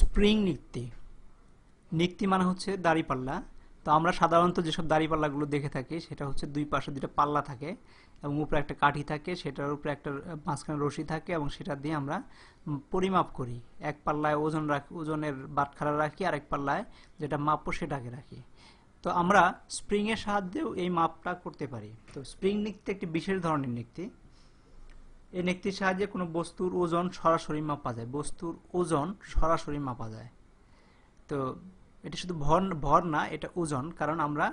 Spring নিক্তি নিক্তি মানে হচ্ছে দাড়িপাল্লা তো আমরা সাধারণত যেসব দাড়িপাল্লাগুলো দেখে থাকি, সেটা হচ্ছে দুই পাশে দুটো পাল্লা থাকে এবং উপরে একটা কাঠি থাকে, সেটার উপরে একটা মাঝখানে রশি থাকে এবং সেটা দিয়ে আমরা পরিমাপ করি। এক পাল্লায় ওজন রাখি, ওজনের বাটখারা রাখি আর এক পাল্লায় যেটা মাপবো সেটাকে রাখি। তো আমরা স্প্রিংয়ের সাহায্যেও এই মাপটা করতে পারি। তো স্প্রিং নিক্তি একটি বিশেষ ধরনের নিক্তি এই নিক্তির সাহায্যে কোনো বস্তুর ওজন সরাসরি মাপা যায়। বস্তুর ওজন সরাসরি মাপা যায়। তো এটা শুধু ভর ভর না, এটা ওজন। কারণ আমরা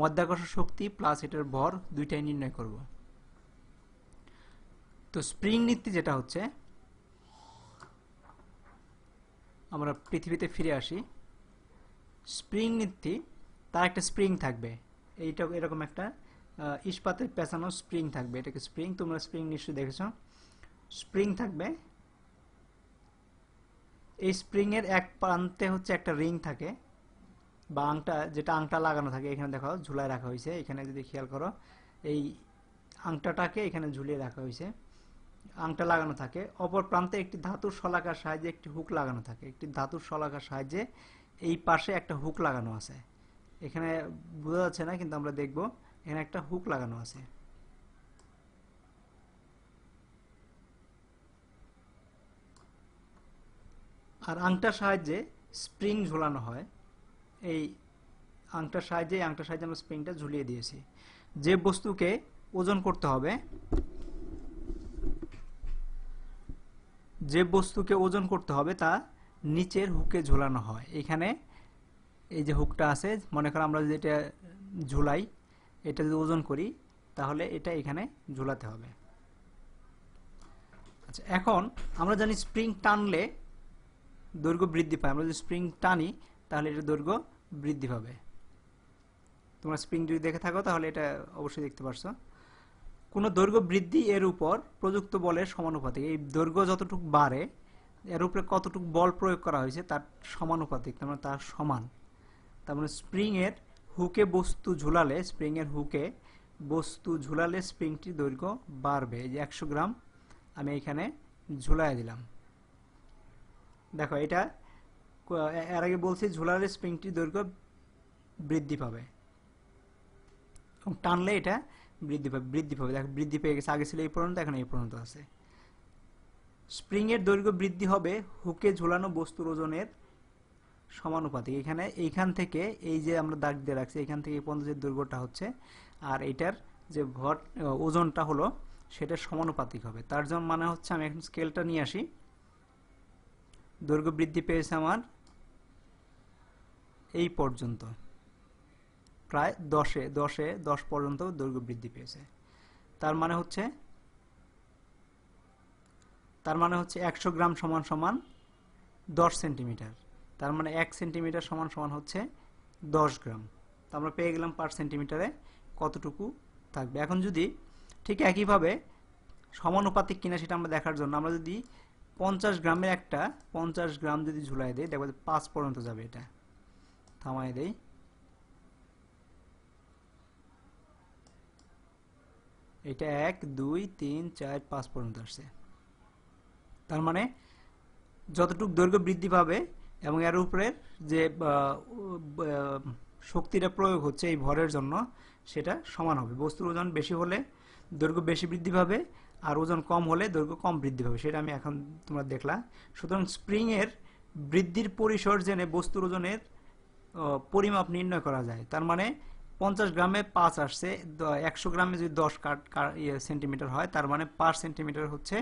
মধ্যাকর্ষণ শক্তি প্লাস এটার ভর দুইটাই নির্ণয় করব। তো স্প্রিং নীতি যেটা হচ্ছে, আমরা পৃথিবীতে ফিরে আসি। স্প্রিং নীতি তার একটা স্প্রিং থাকবে। এইটা এরকম একটা ইস্পাতের পেঁচানো স্প্রিং থাকবে। এটাকে স্প্রিং তোমরা স্প্রিং নিশ্চয়ই দেখেছ। স্প্রিং থাকবে। এই স্প্রিং এর এক প্রান্তে হচ্ছে একটা রিং থাকে বা আংটা, যেটা আংটা লাগানো থাকে। এখানে দেখো ঝুলায় রাখা হয়েছে। এখানে যদি খেয়াল করো, এই আংটাটাকে এখানে ঝুলিয়ে রাখা হয়েছে। আংটা লাগানো থাকে। অপর প্রান্তে একটি ধাতুর শলাকার সাহায্যে একটি হুক লাগানো থাকে। একটি ধাতুর শলাকার সাহায্যে এই পাশে একটা হুক লাগানো আছে। এখানে বোঝা যাচ্ছে না, কিন্তু আমরা দেখব। এখানে একটা হুক লাগানো আছে। আর আংটার সাহায্যে স্প্রিং ঝোলানো হয়। এই আংটার সাহায্যে আংটার সাহায্যে আমরা স্প্রিংটা ঝুলিয়ে দিয়েছি। যে বস্তুকে ওজন করতে হবে, যে বস্তুকে ওজন করতে হবে তা নিচের হুকে ঝোলানো হয়। এখানে এই যে হুকটা আছে, মনে করো আমরা যদি এটা ঝুলাই এটা যদি ওজন করি, তাহলে এটা এখানে ঝুলাতে হবে। আচ্ছা এখন আমরা জানি স্প্রিং টানলে দৈর্ঘ্য বৃদ্ধি পায়। আমরা যদি স্প্রিং টানি, তাহলে এটা দৈর্ঘ্য বৃদ্ধি পাবে। তোমরা স্প্রিং যদি দেখে থাকো, তাহলে এটা অবশ্যই দেখতে পারছ। কোনো দৈর্ঘ্য বৃদ্ধি এর উপর প্রযুক্ত বলের সমানুপাতিক, এই দৈর্ঘ্য যতটুকু বাড়ে, এর উপরে কতটুকু বল প্রয়োগ করা হয়েছে, তার সমানুপাতিক, তার মানে তার সমান। তার মানে স্প্রিং এর হুকে বস্তু ঝুলালে স্প্রিং এর হুকে বস্তু ঝুলালে স্প্রিংটির দৈর্ঘ্য বাড়বে। এই যে একশো গ্রাম, আমি এখানে ঝুলাই দিলাম। দেখো, এটা এর আগে বলছি ঝুলালে স্প্রিংটির দৈর্ঘ্য বৃদ্ধি পাবে। এবং টানলে এটা বৃদ্ধি পাবে বৃদ্ধি পাবে। দেখো, বৃদ্ধি পেয়ে গেছে। আগে ছিল এই পর্যন্ত, এখন এই পর্যন্ত আছে। স্প্রিং এর দৈর্ঘ্য বৃদ্ধি হবে হুকে ঝুলানো বস্তুর ওজনের সমানুপাতিক। এখানে এইখান থেকে এই যে আমরা দাগ দিয়ে রাখছি, এখান থেকে পর্যন্ত যে দৈর্ঘ্যটা হচ্ছে, আর এটার যে ভর ওজনটা হলো, সেটা সমানুপাতিক হবে। তার জন্য মানে হচ্ছে আমি এখন স্কেলটা নিয়ে আসি। দৈর্ঘ্য বৃদ্ধি পেয়েছে আমার এই পর্যন্ত। প্রায় দশে দশে, দশ পর্যন্ত দৈর্ঘ্য বৃদ্ধি পেয়েছে। তার মানে হচ্ছে, তার মানে হচ্ছে একশো গ্রাম সমান সমান দশ সেন্টিমিটার। তার মানে এক সেন্টিমিটার সমান সমান হচ্ছে দশ গ্রাম। তো আমরা পেয়ে গেলাম পার সেন্টিমিটারে কতটুকু থাকবে। এখন যদি ঠিক একইভাবে সমানুপাতিক কিনা সেটা আমরা দেখার জন্য, আমরা যদি পঞ্চাশ গ্রামের একটা পঞ্চাশ গ্রাম যদি ঝুলাই দেই, দেখব পাঁচ পর্যন্ত যাবে এটা। থামাই দেই। এটা এক, দুই, তিন, চার, পাঁচ পর্যন্ত আসছে। তার মানে যতটুকু দৈর্ঘ্য বৃদ্ধি পাবে এবং এর উপরে যে শক্তিটা প্রয়োগ হচ্ছে এই ভরের জন্য, সেটা সমান হবে। বস্তুর ওজন বেশি হলে দৈর্ঘ্য বেশি বৃদ্ধি পাবে, আর ওজন কম হলে দৈর্ঘ্য কম বৃদ্ধি পাবে, সেটা আমি এখন তোমরা দেখলা। সুতরাং স্প্রিং এর বৃদ্ধির পরিসর জেনে বস্তুর ওজনের পরিমাপ নির্ণয় করা যায়। তার মানে পঞ্চাশ গ্রামে পাঁচ আসছে একশো গ্রামে যদি দশ কাট ইয়ে সেন্টিমিটার হয়, তার মানে পার সেন্টিমিটার হচ্ছে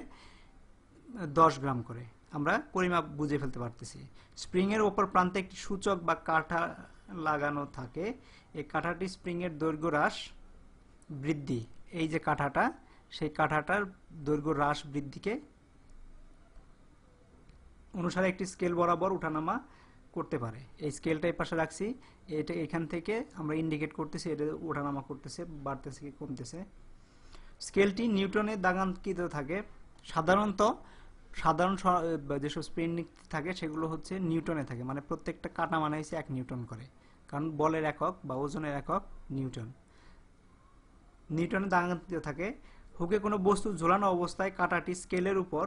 দশ গ্রাম করে। আমরা পরিমাপ বুঝে ফেলতে পারতেছি। স্প্রিং এর ওপর প্রান্তে একটি সূচক বা কাঠা লাগানো থাকে। এই কাঠাটি স্প্রিং এর দৈর্ঘ্য হ্রাস বৃদ্ধি। এই যে কাঠাটা, সেই কাঠাটার দৈর্ঘ্য হ্রাস বৃদ্ধিকে অনুসারে একটি স্কেল বরাবর উঠানামা করতে পারে। এই স্কেলটা এই পাশে রাখছি। এটা এখান থেকে আমরা ইন্ডিকেট করতেছি, এটা ওঠানামা করতেছে, বাড়তেছে কি কমতেছে। স্কেলটি নিউটনে দাগাঙ্কিত থাকে। সাধারণত সাধারণ যেসব স্প্রিং থাকে, সেগুলো হচ্ছে নিউটনে থাকে। মানে প্রত্যেকটা কাটা মানে হচ্ছে এক নিউটন করে। কারণ বলের একক বা ওজনের একক নিউটন। নিউটনে দাগাঙ্কিত থাকে, হুকে কোনো বস্তু ঝোলানো অবস্থায় কাটাটি স্কেলের উপর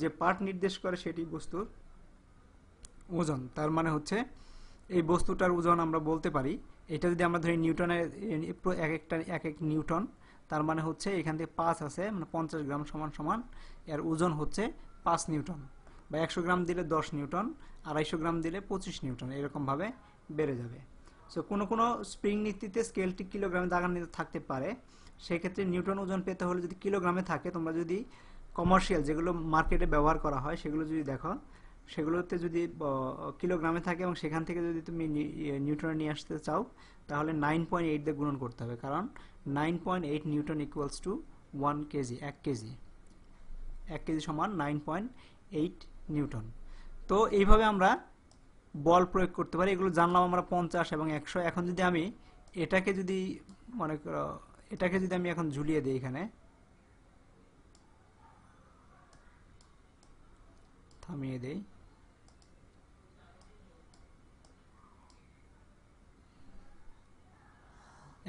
যে পার্ট নির্দেশ করে সেটি বস্তুর ওজন। তার মানে হচ্ছে, এই বস্তুটার ওজন আমরা বলতে পারি, এটা যদি আমরা ধরি নিউটনের এক একটা, এক এক নিউটন, তার মানে হচ্ছে এখান থেকে পাঁচ আছে মানে পঞ্চাশ গ্রাম সমান সমান, এর ওজন হচ্ছে পাঁচ নিউটন বা একশো গ্রাম দিলে দশ নিউটন আড়াইশো গ্রাম দিলে পঁচিশ নিউটন এরকমভাবে বেড়ে যাবে। সো কোনো কোনো স্প্রিং নীতিতে স্কেলটি কিলোগ্রামে দাগান্বিত থাকতে পারে। সেক্ষেত্রে নিউটন ওজন পেতে হলে যদি কিলোগ্রামে থাকে তোমরা যদি কমার্শিয়াল যেগুলো মার্কেটে ব্যবহার করা হয় সেগুলো যদি দেখো সেগুলোতে যদি কিলোগ্রামে থাকে এবং সেখান থেকে যদি তুমি ইয়ে, নিউটনে নিয়ে আসতে চাও তাহলে নাইন পয়েন্ট এইট দিয়ে গুণন করতে হবে। কারণ nine point eight newton equals to one kg এক কেজি। এক কেজি সমান নাইন পয়েন্ট এইট নিউটন। তো এইভাবে আমরা বল প্রয়োগ করতে পারি। এগুলো জানলাম আমরা পঞ্চাশ এবং একশো। এখন যদি আমি এটাকে যদি মনে এটাকে যদি আমি এখন ঝুলিয়ে দিই এখানে, থামিয়ে দেই।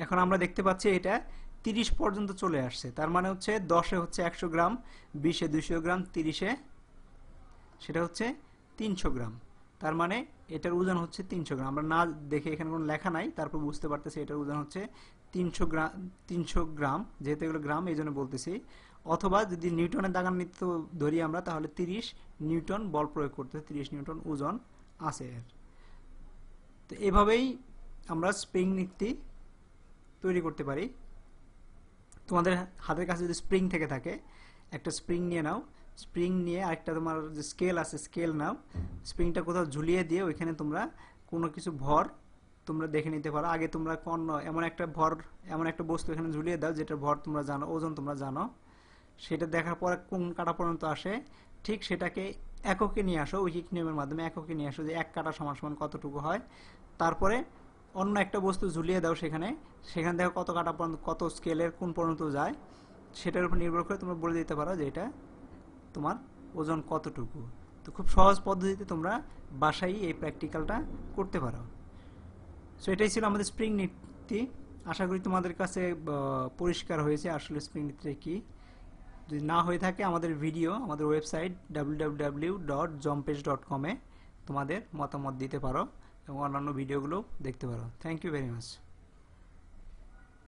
এখন আমরা দেখতে পাচ্ছি এটা তিরিশ পর্যন্ত চলে আসছে। তার মানে হচ্ছে দশে হচ্ছে একশো গ্রাম, বিশে দুশো গ্রাম, তিরিশে সেটা হচ্ছে তিনশো গ্রাম। তার মানে এটার ওজন হচ্ছে তিনশো গ্রাম। আমরা না দেখে এখানে কোনো লেখা নাই, তারপর বুঝতে পারতেছি এটার ওজন হচ্ছে তিনশো গ্রাম তিনশো গ্রাম, যেহেতু এগুলো গ্রাম, এই জন্য বলতেছি। অথবা যদি নিউটনের দাগান্বিত ধরি আমরা, তাহলে তিরিশ নিউটন বল প্রয়োগ করতে তিরিশ নিউটন ওজন আছে এর। তো এভাবেই আমরা স্প্রিং নীতি তৈরি করতে পারি। তোমাদের হাতের কাছে যদি স্প্রিং থেকে থাকে, একটা স্প্রিং নিয়ে নাও। স্প্রিং নিয়ে আরেকটা তোমার যে স্কেল আছে স্কেল নাও। স্প্রিংটা কোথাও ঝুলিয়ে দিয়ে ওইখানে তোমরা কোনো কিছু ভর তোমরা দেখে নিতে পারো। আগে তোমরা কোন এমন একটা ভর, এমন একটা বস্তু এখানে ঝুলিয়ে দাও যেটার ভর তোমরা জানো, ওজন তোমরা জানো। সেটা দেখার পর কোন কাটা পর্যন্ত আসে, ঠিক সেটাকে এককে নিয়ে আসো ঐকিক নিয়মের মাধ্যমে এককে নিয়ে আসো যে এক কাটা সমান সমান কতটুকু হয়। তারপরে অন্য একটা বস্তু ঝুলিয়ে দাও সেখানে। সেখান থেকে কত কাটা পর্যন্ত, কত স্কেলের কোন পর্যন্ত যায়, সেটার উপর নির্ভর করে তোমরা বলে দিতে পারো যে এটা তোমার ওজন কতটুকু। তো খুব সহজ পদ্ধতিতে তোমরা বাসায় এই প্র্যাকটিক্যালটা করতে পারো। সো এটাই ছিল আমাদের স্প্রিং নীতি আশা করি তোমাদের কাছে পরিষ্কার হয়েছে আসলে স্প্রিং নীতিটা কী। যদি না হয়ে থাকে আমাদের ভিডিও আমাদের ওয়েবসাইট ডাব্লিউ ডট জম্পেজ ডট কমে তোমাদের মতামত দিতে পারো। এবং অন্যান্য ভিডিওগুলো দেখতে পারো। Thank you very much